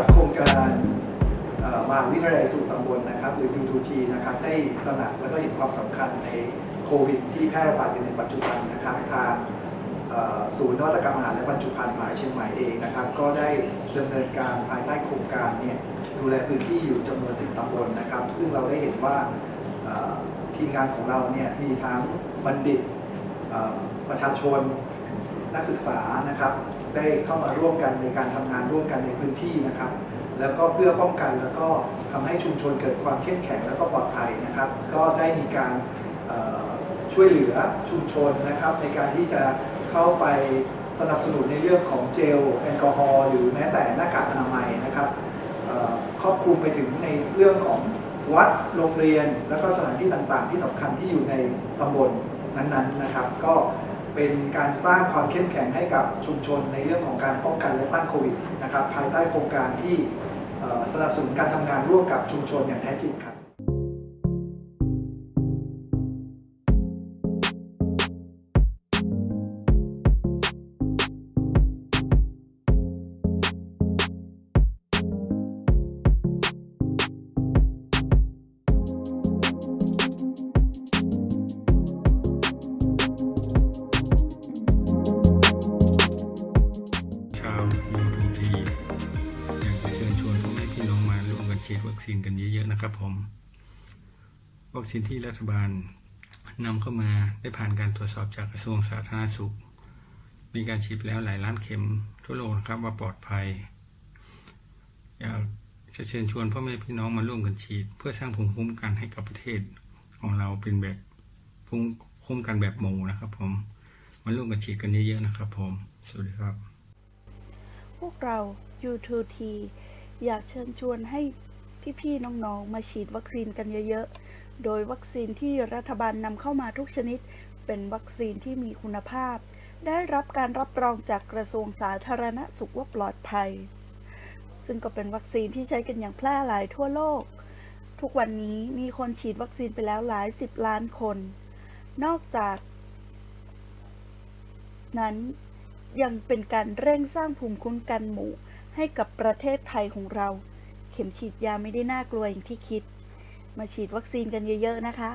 ับโครงการมาวิทยาลัยสู่ตำบลนะครับ หรือ U2G นะครับได้ตระหนักและก็เห็นความสำคัญในโควิดที่แพร่ระบาดอยู่ในปัจจุบันนะครับทางศูนย์นวัตกรรมอาหารและบรรจุภัณฑ์หมายเชียงใหม่เองนะครับ ก็ได้ดำเนินการภายใต้โครงการเนี่ยดูแลพื้นที่อยู่จำนวนสิบตำบลนะครับ ซึ่งเราได้เห็นว่าทีมงานของเราเนี่ยมีทั้งบัณฑิตประชาชนนักศึกษานะครับ ได้เข้ามาร่วมกันในการทำงานร่วมกันในพื้นที่นะครับ แล้วก็เพื่อป้องกันแล้วก็ทำให้ชุมชนเกิดความเข้มแข็งแล้วก็ปลอดภัยนะครับ ก็ได้มีการช่วยเหลือชุมชนนะครับ ในการที่จะเข้าไปสนับสนุนในเรื่องของเจลแอลกอฮอล์หรือแม้แต่หน้ากากอนามัยนะครับครอบคลุมไปถึงในเรื่องของวัดโรงเรียน แล้วก็สถานที่ต่างๆ ที่สำคัญที่อยู่ในตำบลนั้นๆนะครับ ก็ เป็นการสร้างความเข้มแข็งให้กับชุมชนในเรื่องของการป้องกันและต้านโควิดนะครับภายใต้โครงการที่สนับสนุนการทำงานร่วมกับชุมชนอย่างแท้จริงครับ ซีนกันเยอะๆนะครับผม วัคซีนที่รัฐบาลนำเข้ามาได้ผ่านการตรวจสอบจากกระทรวงสาธารณสุข มีการฉีดไปแล้วหลายล้านเข็มทั่วโลกนะครับว่าปลอดภัย อยากจะเชิญชวนพ่อแม่พี่น้องมาร่วมกันฉีด เพื่อสร้างภูมิคุ้มกันให้กับประเทศของเราเป็นแบบภูมิคุ้มกันแบบหมู่นะครับผมมาร่วมกันฉีดกันเยอะๆนะครับผม สวัสดีครับ พวกเรา U2T อยากเชิญชวนให้ พี่ๆน้องๆ มาฉีดวัคซีนกันเยอะๆ โดยวัคซีนที่รัฐบาลนำเข้ามาทุกชนิด เป็นวัคซีนที่มีคุณภาพ ได้รับการรับรองจากกระทรวงสาธารณสุขว่าปลอดภัย ซึ่งก็เป็นวัคซีนที่ใช้กันอย่างแพร่หลายทั่วโลก ทุกวันนี้มีคนฉีดวัคซีนไปแล้วหลายสิบล้านคน นอกจาก นั้นยังเป็นการเร่งสร้างภูมิคุ้มกันหมู่ให้กับประเทศไทยของเรา ข็มฉีดยาไม่ได้น่ากลัวอย่างที่คิด มาฉีดวัคซีนกันเยอะๆนะคะ